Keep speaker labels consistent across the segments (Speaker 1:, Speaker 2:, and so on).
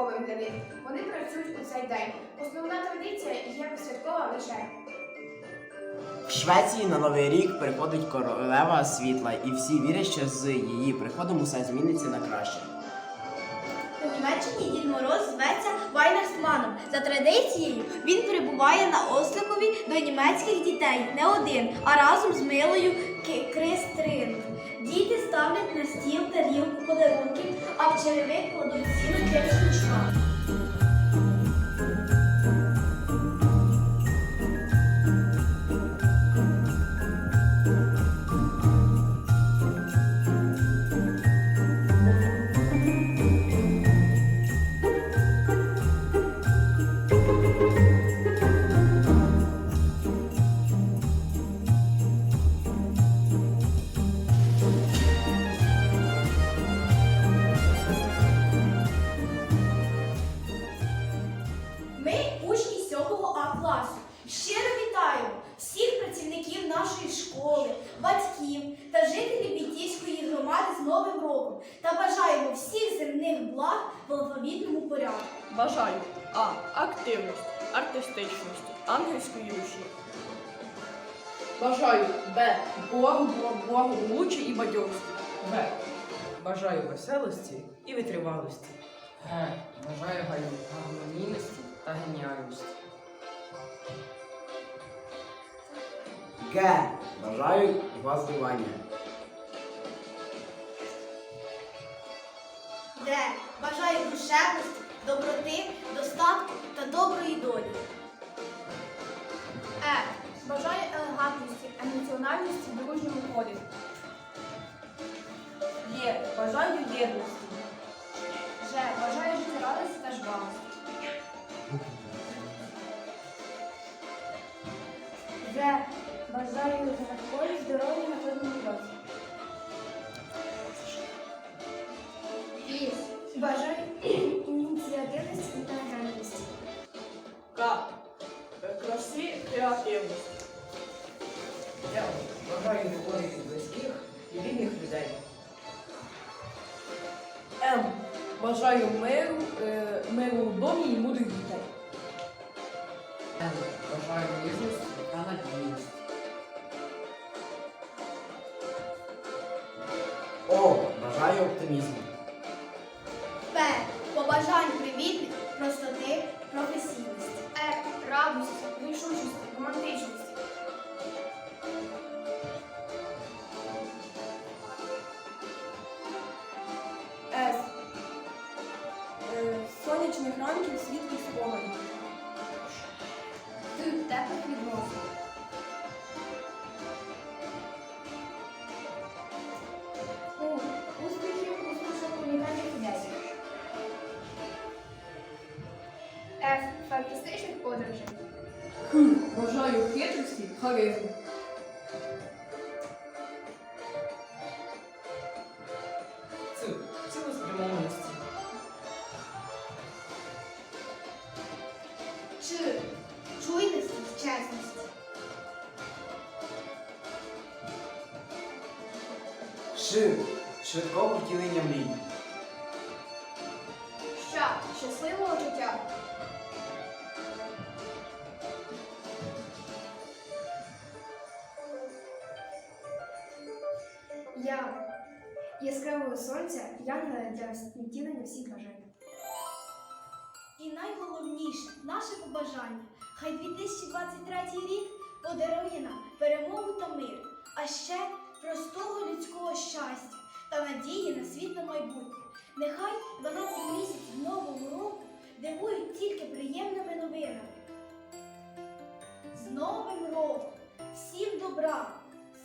Speaker 1: святковим для них. Вони працюють у цей день. Основна традиція є святкова вечеря.
Speaker 2: В Швеції на Новий рік приходить королева світла, і всі вірять, що з її приходом усе зміниться на краще.
Speaker 3: У Німеччині Дід Мороз зветься Вайнерсманом. За традицією він прибуває на осликові до німецьких дітей не один, а разом з милою Ки- подарунків, а в черевик кладуть школи, батьків та жителів Бітівської громади з Новим роком та бажаємо всіх земних благ в алфавітному порядку.
Speaker 4: Бажаю А. Активності, артистичності, ангельської душі.
Speaker 5: Бажаю Б. Благо, благополуччя і бадьорості.
Speaker 6: В. Бажаю веселості і витривалості.
Speaker 7: Г. Бажаю гай- гармонійності та геніальності.
Speaker 2: Г. Бажаю вас возливання.
Speaker 3: Де бажаю душевності, доброти, достатку та доброї долі.
Speaker 1: Е. Бажаю елегантності, емоціональності, дружньому колі.
Speaker 5: Є. Бажаю єдності.
Speaker 1: Бажаю
Speaker 8: загадкові здоров'я на кожному році.
Speaker 1: І. Бажаю ініціативності та грамотності.
Speaker 4: Краси, креативності.
Speaker 6: Я бажаю любові близьких і рідних людей.
Speaker 5: М. Бажаю миру, е, миру в домі і мудрих дітей.
Speaker 2: Оптимізму.
Speaker 3: П. Побажань привітних, простоти, професійності.
Speaker 1: Е. Радості, рішучості, романтичності.
Speaker 5: С. Е, Сонячних ранків світлих спогадів.
Speaker 1: Т. Теплих відносин. Фантастичних подорожей.
Speaker 5: Х. Бажаю хитрості, харизму.
Speaker 6: Цілеспрямованості.
Speaker 3: Ч. Чуйності, чесності.
Speaker 2: Ш. Швидкого втілення мрій.
Speaker 1: Ща. Щасливого життя. Я. Яскравого сонця, янгола для втілення всіх бажань.
Speaker 3: І найголовніше наше побажання. Хай 2023 рік подарує нам перемогу та мир, а ще простого людського щастя та надії на світле майбутнє. Нехай 12 місяців нового року дивують тільки приємними новинами. З Новим роком! Всім добра,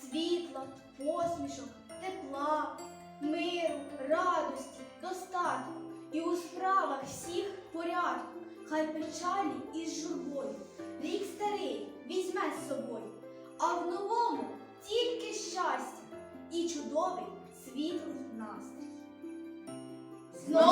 Speaker 3: світла, посмішок, тепла, миру, радості, достатку і у справах всіх порядку. Хай печалі із журбою. Рік старий візьме з собою, а в новому тільки щастя і чудовий світлий настрій. З Новим